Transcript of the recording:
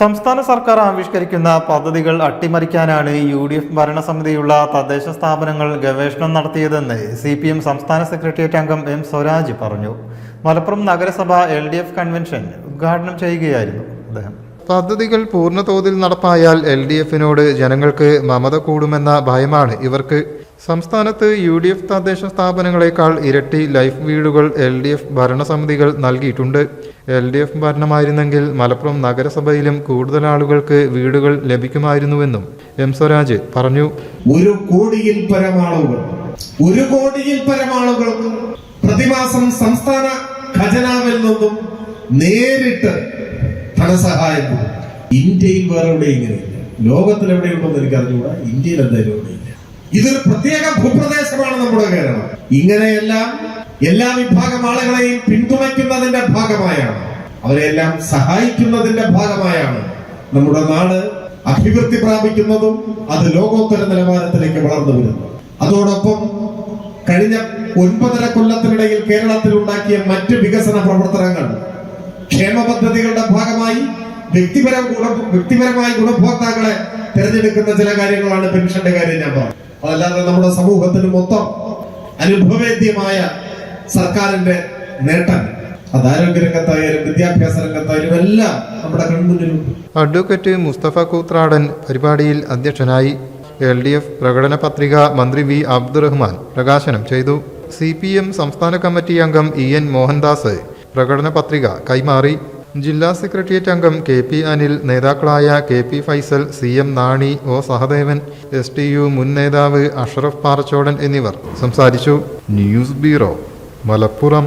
സംസ്ഥാന സർക്കാർ ആവിഷ്കരിക്കുന്ന പദ്ധതികൾ അട്ടിമറിക്കാനാണ് യു ഡി എഫ് ഭരണസമിതിയുള്ള തദ്ദേശ സ്ഥാപനങ്ങൾ ഗവേഷണം നടത്തിയതെന്ന് സി പി എം സംസ്ഥാന സെക്രട്ടേറിയറ്റ് അംഗം എം സ്വരാജ് പറഞ്ഞു. മലപ്പുറം നഗരസഭ എൽ ഡി എഫ് കൺവെൻഷൻ ഉദ്ഘാടനം ചെയ്യുകയായിരുന്നു അദ്ദേഹം. പദ്ധതികൾ പൂർണതോതിൽ നടപ്പായാൽ എൽ ഡി എഫിനോട് ജനങ്ങൾക്ക് മമത കൂടുമെന്ന ഭയമാണ് ഇവർക്ക്. സംസ്ഥാനത്ത് യു ഡി എഫ് തദ്ദേശ സ്ഥാപനങ്ങളെക്കാൾ ഇരട്ടി ലൈഫ് വീടുകൾ എൽ ഡി എഫ് ഭരണസമിതികൾ നൽകിയിട്ടുണ്ട്. എൽ ഡി എഫ് ഭരണമായിരുന്നെങ്കിൽ മലപ്പുറം നഗരസഭയിലും കൂടുതൽ ആളുകൾക്ക് വീടുകൾ ലഭിക്കുമായിരുന്നുവെന്നും എം സ്വരാജ് പറഞ്ഞു. ഒരു കോടിയിൽ പരമാളുകൾ ഒരു കോടിയിൽ പരമാളുകൾ പ്രതിമാസം സംസ്ഥാന ഖജനാവിൽ നിന്നും നേരിട്ട് ധനസഹായം. ഇന്ത്യയിൽ വേറെ എവിടെയും ഇങ്ങനെയില്ല ലോകത്തിൽ എവിടെയുണ്ടെന്ന് എനിക്ക് അറിഞ്ഞുകൂടാ ഇന്ത്യയിൽ എന്തായാലും ഇതൊരു പ്രത്യേക ഭൂപ്രദേശമാണ് നമ്മുടെ കേരളം. ഇങ്ങനെയെല്ലാം എല്ലാ വിഭാഗം ആളുകളെയും പിന്തുണയ്ക്കുന്നതിന്റെ ഭാഗമായാണ്. അവരെല്ലാം സഹായിക്കുന്നതിന്റെ ഭാഗമായാണ് നമ്മുടെ നാട് അഭിവൃദ്ധി പ്രാപിക്കുന്നതും അത് ലോകോത്തര നിലവാരത്തിലേക്ക് വളർന്നു വരുന്നു. അതോടൊപ്പം കഴിഞ്ഞ ഒൻപതര കൊല്ലത്തിനിടയിൽ കേരളത്തിൽ ഉണ്ടാക്കിയ മറ്റ് വികസന പ്രവർത്തനങ്ങൾ ക്ഷേമ പദ്ധതികളുടെ ഭാഗമായി വ്യക്തിപര വ്യക്തിപരമായി ഗുണഭോക്താക്കളെ തിരഞ്ഞെടുക്കുന്ന ചില കാര്യങ്ങളാണ് പെൻഷന്റെ കാര്യം ഞാൻ പറഞ്ഞു അതല്ലാതെ നമ്മുടെ സമൂഹത്തിന് മൊത്തം അനുഭവേദ്യമായ സർക്കാരിന്റെ നേട്ടം അത് ആരോഗ്യ രംഗത്തായാലും വിദ്യാഭ്യാസ രംഗത്തായാലും എല്ലാം നമ്മുടെ കൺമുന്നിലുണ്ട്. അഡ്വക്കേറ്റ് മുസ്തഫ കൂത്രാടൻ പരിപാടിയിൽ അധ്യക്ഷനായി എൽ ഡി എഫ് പ്രകടന പത്രിക മന്ത്രി വി അബ്ദുറഹ്മാൻ പ്രകാശനം ചെയ്തു. സി പി എം സംസ്ഥാന കമ്മിറ്റി അംഗം ഇ എൻ മോഹൻദാസ് പ്രകടന പത്രിക കൈമാറി. ജില്ലാ സെക്രട്ടേറിയറ്റ് അംഗം കെ പി അനിൽ നേതാക്കളായ K P Faisal C M Nani O Sahadevan S T U മുൻ നേതാവ് അഷറഫ് പാറച്ചോടൻ എന്നിവർ സംസാരിച്ചു. News bureau Malappuram.